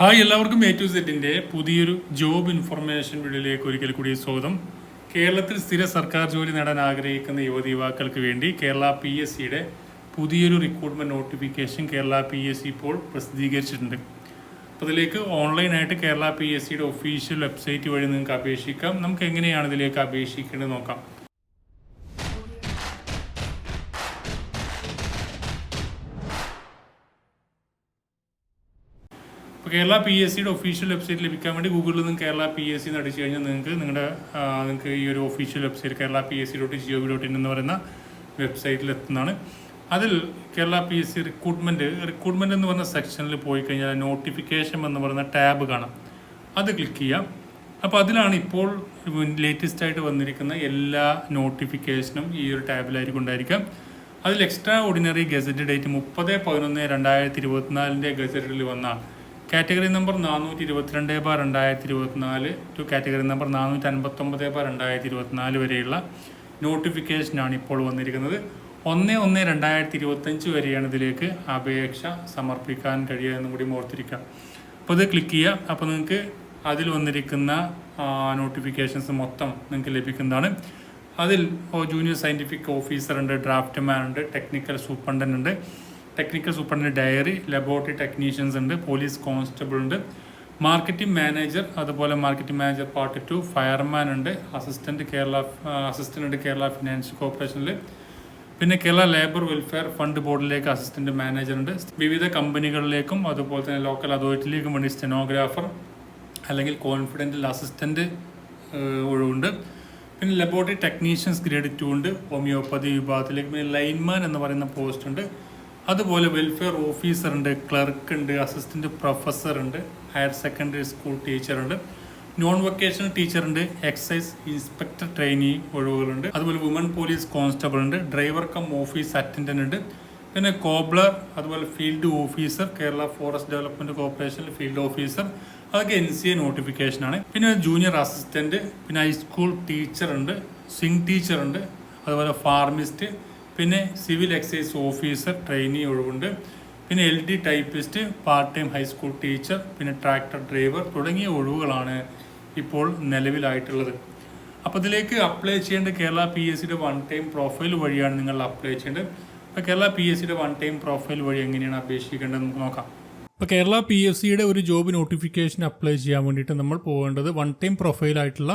Hi എല്ലാവർക്കും A to സെറ്റിന്റെ പുതിയൊരു ജോബ് ഇൻഫർമേഷൻ വീഡിയോയിലേക്ക് ഒരിക്കൽ കൂടി സ്വാഗതം. കേരളത്തിൽ സ്ഥിര സർക്കാർ ജോലി നേടാൻ ആഗ്രഹിക്കുന്ന യുവതി യുവാക്കൾക്ക് വേണ്ടി കേരള പി എസ് സിയുടെ പുതിയൊരു recruitment notification Kerala P S C ഇപ്പോൾ പ്രസിദ്ധീകരിച്ചിട്ടുണ്ട്. അപ്പോൾ ഇതിലേക്ക് ഓൺലൈനായിട്ട് കേരള പി എസ് സിയുടെ ഒഫീഷ്യൽ വെബ്സൈറ്റ് വഴി നിങ്ങൾക്ക് അപേക്ഷിക്കാം. നമുക്ക് എങ്ങനെയാണ് ഇതിലേക്ക് അപേക്ഷിക്കേണ്ടത് നോക്കാം. ഇപ്പോൾ കേരള പി എസ് സിയുടെ ഒഫീഷ്യൽ വെബ്സൈറ്റ് ലഭിക്കാൻ വേണ്ടി ഗൂഗിളിൽ നിന്ന് കേരള പി എസ് സി എന്ന് അടിച്ചു കഴിഞ്ഞാൽ നിങ്ങൾക്ക് നിങ്ങളുടെ നിങ്ങൾക്ക് ഈ ഒരു official website Kerala P S C dot G O V dot in എന്ന് പറയുന്ന വെബ്സൈറ്റിൽ എത്തുന്നതാണ്. അതിൽ Kerala P S C recruitment recruitment എന്ന് പറഞ്ഞ സെക്ഷനിൽ പോയി കഴിഞ്ഞാൽ നോട്ടിഫിക്കേഷൻ എന്ന് പറയുന്ന ടാബ് കാണാം. അത് ക്ലിക്ക് ചെയ്യാം. അപ്പോൾ അതിലാണ് ഇപ്പോൾ ലേറ്റസ്റ്റ് ആയിട്ട് വന്നിരിക്കുന്ന എല്ലാ നോട്ടിഫിക്കേഷനും ഈ ഒരു ടാബിലായിരിക്കും ഉണ്ടായിരിക്കുക. അതിൽ എക്സ്ട്രാ ഓർഡിനറി ഗസറ്റ് ഡേറ്റ് മുപ്പത് പതിനൊന്ന് രണ്ടായിരത്തി ഇരുപത്തിനാലിന്റെ ഗസറ്റിൽ വന്ന കാറ്റഗറി നമ്പർ നാനൂറ്റി ഇരുപത്തിരണ്ട് ബാർ രണ്ടായിരത്തി ഇരുപത്തിനാല് ടു കാറ്റഗറി നമ്പർ നാനൂറ്റി അൻപത്തൊമ്പത് ബാർ രണ്ടായിരത്തി ഇരുപത്തിനാല് വരെയുള്ള നോട്ടിഫിക്കേഷനാണ് ഇപ്പോൾ വന്നിരിക്കുന്നത്. ഒന്ന് ഒന്ന് രണ്ടായിരത്തി ഇരുപത്തഞ്ച് വരെയാണ് ഇതിലേക്ക് അപേക്ഷ സമർപ്പിക്കാൻ കഴിയുക എന്നും കൂടി ഓർത്തിരിക്കുക. അപ്പോൾ ഇത് ക്ലിക്ക് ചെയ്യുക. അപ്പോൾ നിങ്ങൾക്ക് അതിൽ വന്നിരിക്കുന്ന നോട്ടിഫിക്കേഷൻസ് മൊത്തം നിങ്ങൾക്ക് ലഭിക്കുന്നതാണ്. അതിൽ ജൂനിയർ സയന്റിഫിക് ഓഫീസർ ഉണ്ട് ഡ്രാഫ്റ്റ് മാൻ ഉണ്ട് ടെക്നിക്കൽ സൂപ്രണ്ടന്റ് ഉണ്ട്. Technical superintendent dairy laboratory technicians ഉണ്ട് പോലീസ് കോൺസ്റ്റബിൾ ഉണ്ട് മാർക്കറ്റിംഗ് മാനേജർ അതുപോലെ marketing manager part two fireman ഉണ്ട് അസിസ്റ്റന്റ് കേരള അസിസ്റ്റന്റ് ഉണ്ട് കേരള ഫിനാൻഷ്യൽ കോർപ്പറേഷനിൽ പിന്നെ കേരള ലേബർ വെൽഫെയർ ഫണ്ട് ബോർഡിലേക്ക് അസിസ്റ്റന്റ് മാനേജർ ഉണ്ട്. വിവിധ കമ്പനികളിലേക്കും അതുപോലെ തന്നെ ലോക്കൽ അതോറിറ്റിയിലേക്കും വേണ്ടി സ്റ്റെനോഗ്രാഫർ അല്ലെങ്കിൽ കോൺഫിഡന്റിൽ അസിസ്റ്റന്റ് ഒഴിവുണ്ട് പിന്നെ ലബോറട്ടറി ടെക്നീഷ്യൻസ് ഗ്രേഡ് ടു ഉണ്ട് ഹോമിയോപ്പതി വിഭാഗത്തിലേക്ക്. പിന്നെ ലൈൻമാൻ എന്ന് പറയുന്ന പോസ്റ്റ് ഉണ്ട്. അതുപോലെ വെൽഫെയർ ഓഫീസറുണ്ട് ക്ലർക്ക് ഉണ്ട് അസിസ്റ്റന്റ് പ്രൊഫസർ ഉണ്ട് ഹയർ സെക്കൻഡറി സ്കൂൾ ടീച്ചറുണ്ട് നോൺ വൊക്കേഷണൽ ടീച്ചറുണ്ട് എക്സൈസ് ഇൻസ്പെക്ടർ ട്രെയിനി ഒഴിവുകളുണ്ട് അതുപോലെ വുമൺ പോലീസ് കോൺസ്റ്റബിൾ ഉണ്ട് ഡ്രൈവർ കം ഓഫീസ് അറ്റൻഡന്റ് ഉണ്ട്. പിന്നെ കോബ്ലർ അതുപോലെ field officer Kerala forest development കോർപ്പറേഷനിൽ ഫീൽഡ് ഓഫീസർ അതൊക്കെ എൻ സി എ നോട്ടിഫിക്കേഷനാണ് പിന്നെ ജൂനിയർ അസിസ്റ്റന്റ് പിന്നെ ഹൈസ്കൂൾ ടീച്ചറുണ്ട് സ്വിംഗ് ടീച്ചർ ഉണ്ട് അതുപോലെ ഫാർമിസ്റ്റ് പിന്നെ സിവിൽ എക്സൈസ് ഓഫീസർ ട്രെയിനി ഒഴിവുണ്ട്. പിന്നെ L D typist part time high school teacher പിന്നെ ട്രാക്ടർ ഡ്രൈവർ തുടങ്ങിയ ഒഴിവുകളാണ് ഇപ്പോൾ നിലവിലായിട്ടുള്ളത്. അപ്പോൾ ഇതിലേക്ക് അപ്ലൈ ചെയ്യേണ്ട കേരള പി എസ് സിയുടെ വൺ ടൈം പ്രൊഫൈൽ വഴിയാണ് നിങ്ങൾ അപ്ലൈ ചെയ്യേണ്ടത്. അപ്പോൾ കേരള പി എസ് സിയുടെ വൺ ടൈം പ്രൊഫൈൽ വഴി എങ്ങനെയാണ് അപേക്ഷിക്കേണ്ടത് നമുക്ക് നോക്കാം. ഇപ്പോൾ കേരള പി എസ് സിയുടെ ഒരു ജോബ് നോട്ടിഫിക്കേഷൻ അപ്ലൈ ചെയ്യാൻ വേണ്ടിയിട്ട് നമ്മൾ പോകേണ്ടത് വൺ ടൈം പ്രൊഫൈലായിട്ടുള്ള